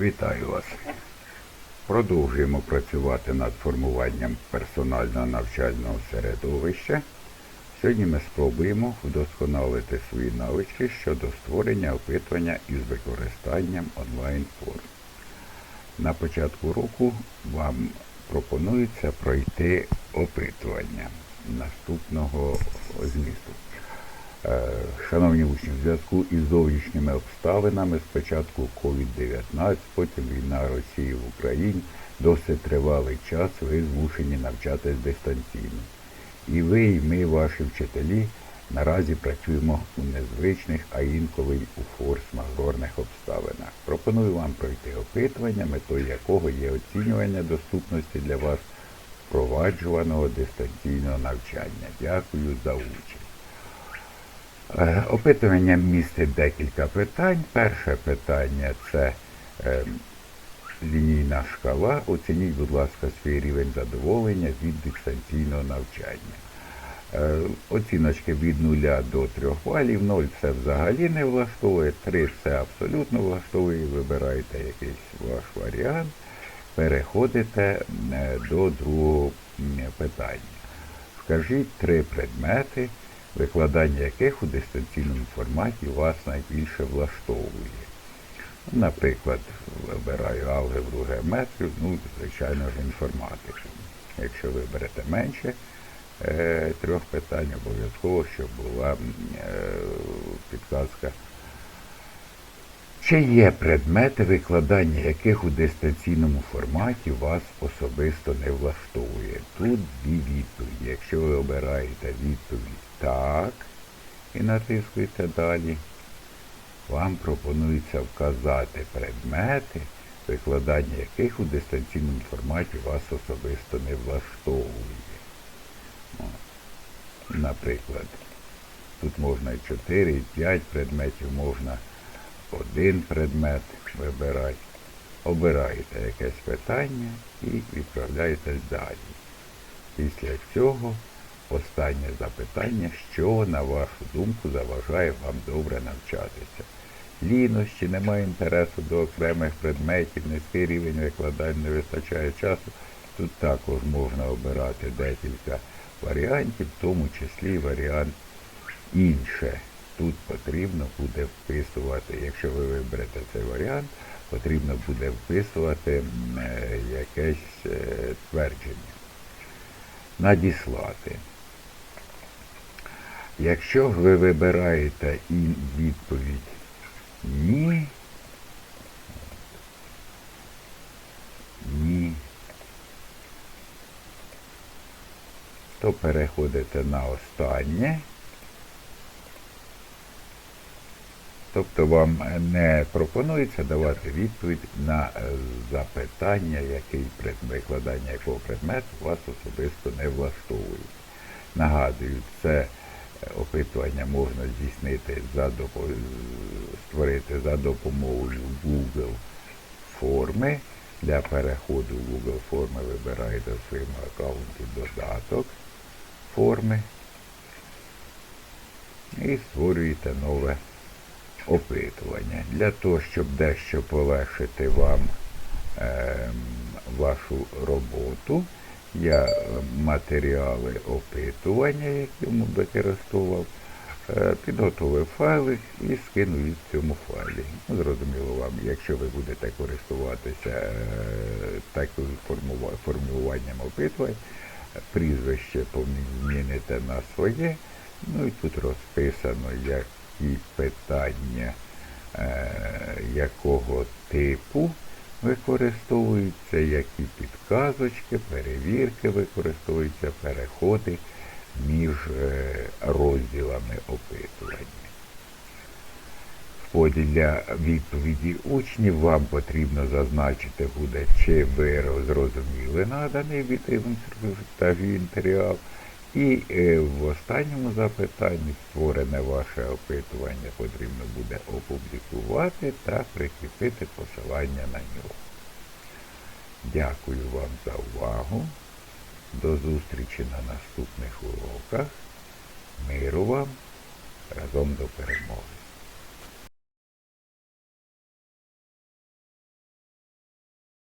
Вітаю вас. Продовжуємо працювати над формуванням персонального навчального середовища. Сьогодні ми спробуємо вдосконалити свої навички щодо створення опитування із використанням онлайн-форм. На початку року вам пропонується пройти опитування наступного змісту. Е, Шановні учні, в зв'язку із зовнішніми обставинами, спочатку COVID-19, потім війна Росії в Україні, досить тривалий час ви змушені навчатись дистанційно. І ви, і ми, ваші вчителі, наразі працюємо у незвичних, а інколи у форс-мажорних обставинах. Пропоную вам пройти опитування, метою якого є оцінювання доступності для вас впроваджуваного дистанційного навчання. Дякую за участь. Е, Опитування містить декілька питань. Перше питання це е, лінійна шкала. Оцініть, будь ласка, свій рівень задоволення від дистанційного навчання. Е, Оціночки від 0 до 3 балів. 0 це взагалі не влаштовує, 3 це абсолютно влаштовує. Вибираєте якийсь ваш варіант, переходите до другого питання. Скажіть три предмети, викладання яких у дистанційному форматі вас найбільше влаштовує. Наприклад, вибираю алгебру, геометрію, ну, звичайно ж, інформатику. Якщо виберете менше е, трьох питань, обов'язково, щоб була е, підказка. Чи є предмети, викладання яких у дистанційному форматі вас особисто не влаштовує? Тут дві відповіді. Якщо ви обираєте відповідь так і натискуєте далі, вам пропонується вказати предмети, викладання яких у дистанційному форматі вас особисто не влаштовує. Наприклад, тут можна і 4, і 5 предметів, можна один предмет вибирати. Обираєте якесь питання і відправляєтесь далі. Після цього останнє запитання, що, на вашу думку, заважає вам добре навчатися. Лінощі, немає інтересу до окремих предметів, низький рівень викладань, не вистачає часу. Тут також можна обирати декілька варіантів, в тому числі варіант інше. Тут потрібно буде вписувати, якщо ви виберете цей варіант, потрібно буде вписувати е, якесь е, твердження. Надіслати. Якщо ви вибираєте і відповідь ні, ні, то переходите на останнє. Тобто вам не пропонується давати відповідь на е, запитання, який викладання якого предмету вас особисто не влаштовує. Нагадую, це е, опитування можна здійснити за створити за допомогою Google форми. Для переходу в Google форми вибираєте в своєму аккаунті додаток форми і створюєте нове опитування. Для того, щоб дещо полегшити вам ем, вашу роботу, я е, матеріали опитування, які використовував, е, підготовив файли і скину їх в цьому файлі. Ну, Зрозуміло вам, якщо ви будете користуватися е, таким формува- формулюванням опитувань, прізвище зміните на своє, ну і тут розписано, які питання е, якого типу використовуються, які підказочки, перевірки використовуються, переходи між е, розділами опитування. В ході для відповіді учнів вам потрібно зазначити буде, чи ви зрозуміли наданий від інструктажі матеріал. І е, в останньому запитанні створене ваше опитування потрібно буде опублікувати та прикріпити посилання на нього. Дякую вам за увагу. До зустрічі на наступних уроках. Миру вам разом до перемоги.